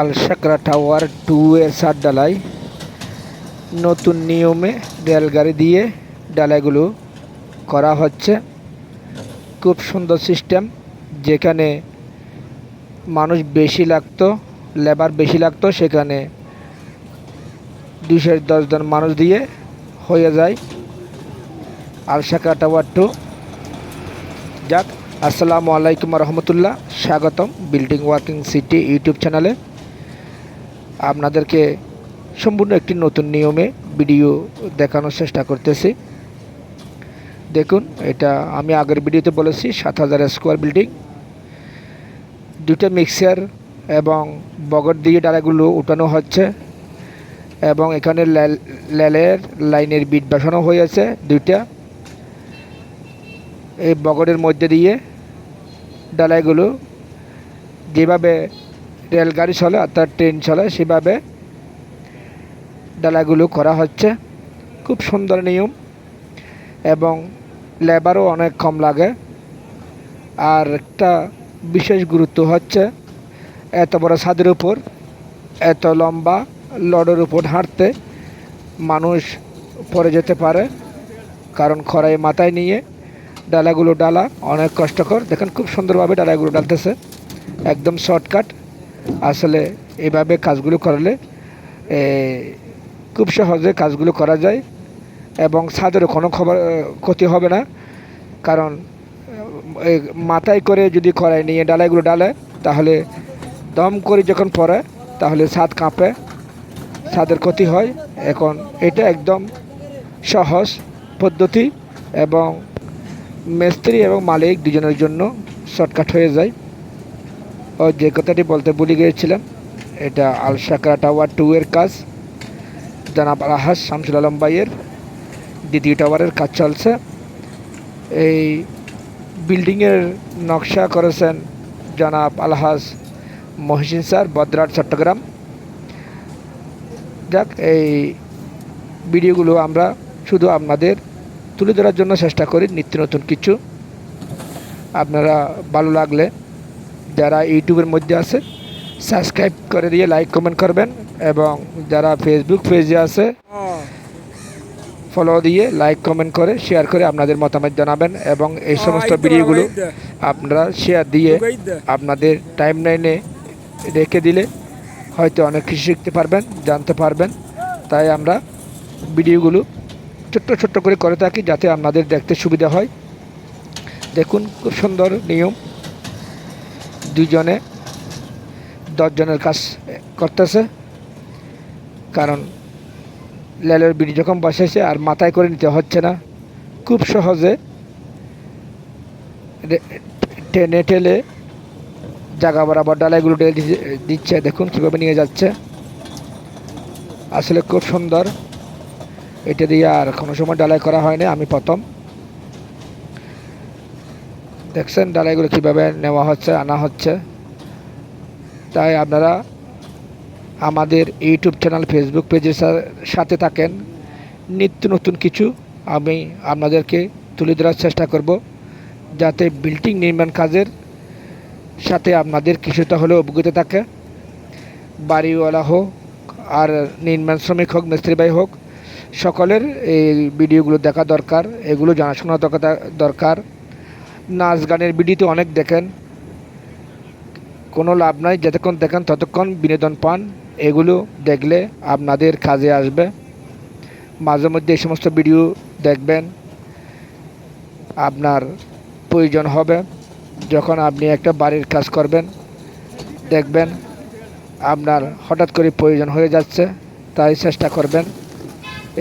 আলসাকরা tower two এর সাত ডালাই। নতুন নিয়মে রেলগাড়ি দিয়ে ডালাইগুলো করা হচ্ছে। খুব সুন্দর সিস্টেম, যেখানে মানুষ বেশি লাগতো, লেবার বেশি লাগতো, সেখানে দুশো দশজন মানুষ দিয়ে হয়ে যায়। আলসাকরা টাওয়ার টু। যাক, আসসালামু আলাইকুম রহমতুল্লাহ। স্বাগতম বিল্ডিং ওয়ার্কিং সিটি ইউটিউব চ্যানেলে। আপনাদেরকে সম্পূর্ণ একটি নতুন নিয়মে ভিডিও দেখানোর চেষ্টা করতেছি। দেখুন, এটা আমি আগের ভিডিওতে বলেছি, সাত হাজার স্কোয়ার বিল্ডিং দুটো মিক্সার এবং বগর দিয়ে ডালাগুলো উঠানো হচ্ছে এবং এখানে লেল- লেলের লাইনের বিট বসানো হয়েছে দুইটা। এই বগরের মধ্যে দিয়ে ডালাইগুলো যেভাবে রেলগাড়ি চলে অর্থাৎ ট্রেন চলে, সেভাবে ডালাগুলো করা হচ্ছে। খুব সুন্দর নিয়ম এবং লেবারও অনেক কম লাগে। আর একটা বিশেষ গুরুত্ব হচ্ছে, এত বড় ছাদের উপর, এত লম্বা লডের উপর হাঁটতে মানুষ পড়ে যেতে পারে, কারণ খরাই মাথায় নিয়ে ডালাগুলো ডালা অনেক কষ্টকর। দেখেন খুব সুন্দরভাবে ডালাগুলো ডালতেছে, একদম শর্টকাট। আসলে এভাবে কাজগুলো করলে খুব সহজে কাজগুলো করা যায় এবং ছাদেরও কোনো খবর ক্ষতি হবে না। কারণ মাথায় করে যদি কড়াই নিয়ে ডালাইগুলো ডালে, তাহলে দম করে যখন পরে তাহলে ছাদ কাঁপে, ছাদের ক্ষতি হয়। এখন এটা একদম সহজ পদ্ধতি এবং মিস্ত্রি এবং মালিক দুজনের জন্য শর্টকাট হয়ে যায়। ও যে কথাটি বলতে ভুলে গিয়েছিলাম, এটা আলসাকরা টাওয়ার টু এর কাজ। জানাব আলহাস শামসুল আলম ভাইয়ের দ্বিতীয় টাওয়ারের কাজ চলছে। এই বিল্ডিংয়ের নকশা করেছেন জনাব আলহাস মহসিন স্যার বদ্রাট চট্টগ্রাম। যাক, এই ভিডিওগুলো আমরা শুধু আপনাদের তুলে ধরার জন্য চেষ্টা করি, নিত্য নতুন কিছু। আপনারা ভালো লাগলে যারা ইউটিউবের মধ্যে আছে সাবস্ক্রাইব করে দিয়ে লাইক কমেন্ট করবেন এবং যারা ফেসবুক পেজে আছে ফলো দিয়ে লাইক কমেন্ট করে শেয়ার করে আপনাদের মতামত জানাবেন এবং এই সমস্ত ভিডিওগুলো আপনারা শেয়ার দিয়ে আপনাদের টাইম লাইনে রেখে দিলে হয়তো অনেক কিছু শিখতে পারবেন জানতে পারবেন। তাই আমরা ভিডিওগুলো ছোট্ট ছোট্ট করে করে থাকি যাতে আপনাদের দেখতে সুবিধা হয়। দেখুন খুব সুন্দর নিয়ম। দুজনে দশজনের কাজ করতেছে। কারণ লেলের বিড়ি যখন বসেছে আর মাথায় করে নিতে হচ্ছে না, খুব সহজে টেনে টেলে জায়গা বরাবর ডালাইগুলো দি- দিচ্ছে। দেখুন কীভাবে নিয়ে যাচ্ছে। আসলে খুব সুন্দর। এটা দিয়ে আর কোনো সময় ডালাই করা হয়নি, আমি প্রথম। দেখছেন ডালাইগুলো কীভাবে নেওয়া হচ্ছে, আনা হচ্ছে। তাই আপনারা আমাদের ইউটিউব চ্যানেল, ফেসবুক পেজের সাথে থাকেন। নিত্য নতুন কিছু আমি আপনাদেরকে তুলে ধরার চেষ্টা করব, যাতে বিল্ডিং নির্মাণ কাজের সাথে আপনাদের কিছুটা হলেও অভিজ্ঞতা থাকে। বাড়িওয়ালা হোক আর নির্মাণ শ্রমিক হোক, মিস্ত্রি ভাই হোক, সকলের এই ভিডিওগুলো দেখা দরকার, এগুলো জানাশোনা দরকার। নাচ গানের ভিডিও তো অনেক দেখেন। কোনো লাভ নাই, যতক্ষণ দেখেন ততক্ষণ বিনোদন পান। এগুলো দেখলে আপনাদের কাজে আসবে। মাঝে মধ্যে এই সমস্ত ভিডিও দেখবেন, আপনার প্রয়োজন হবে। যখন আপনি একটা বাড়ির কাজ করবেন, দেখবেন আপনার হঠাৎ করে প্রয়োজন হয়ে যাচ্ছে, তাই চেষ্টা করবেন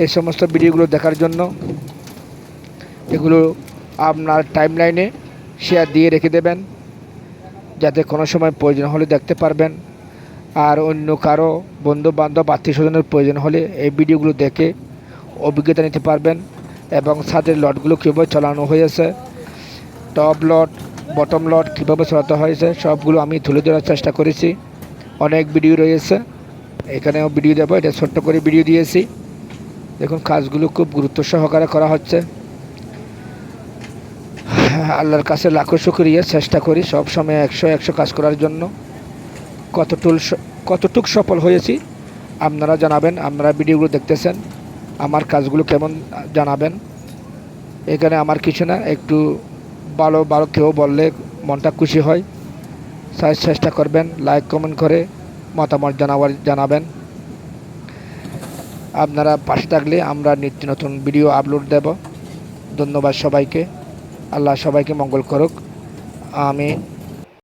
এই সমস্ত ভিডিওগুলো দেখার জন্য। এগুলো আপনার টাইম লাইনে শেয়ার দিয়ে রেখে দেবেন, যাতে কোনো সময় প্রয়োজন হলে দেখতে পারবেন। আর অন্য কারও বন্ধু বান্ধব আত্মীয় স্বজনের প্রয়োজন হলে এই ভিডিওগুলো দেখে অভিজ্ঞতা নিতে পারবেন এবং ছাদের লটগুলো কীভাবে চালানো হয়েছে টপ লট বটম লট কীভাবে চালাতে হয়েছে, সবগুলো আমি তুলে ধরার চেষ্টা করেছি। অনেক ভিডিও রয়েছে, এখানেও ভিডিও দেবো, এটা ছোট্ট করে ভিডিও দিয়েছি। দেখুন, কাজগুলো খুব গুরুত্ব সহকারে করা হচ্ছে। আল্লাহর কাছে লাখো শুক্রিয়া। চেষ্টা করি সব সময় একশো একশো কাজ করার জন্য। কত টুল স- কতটুক সফল হয়েছি, আপনারা জানাবেন, আপনারা ভিডিওগুলো দেখতেছেন, আমার কাজগুলো কেমন জানাবেন। এখানে আমার কিছু না, একটু ভালো ভালো কেউ বললে মনটা খুশি হয়। তাই চেষ্টা করবেন লাইক কমেন্ট করে মতামত জানাবার, জানাবেন। আপনারা পাশে থাকলে আমরা নিত্য নতুন ভিডিও আপলোড দেব। ধন্যবাদ সবাইকে। আল্লাহ সবাইকে মঙ্গল করুক। আমিন।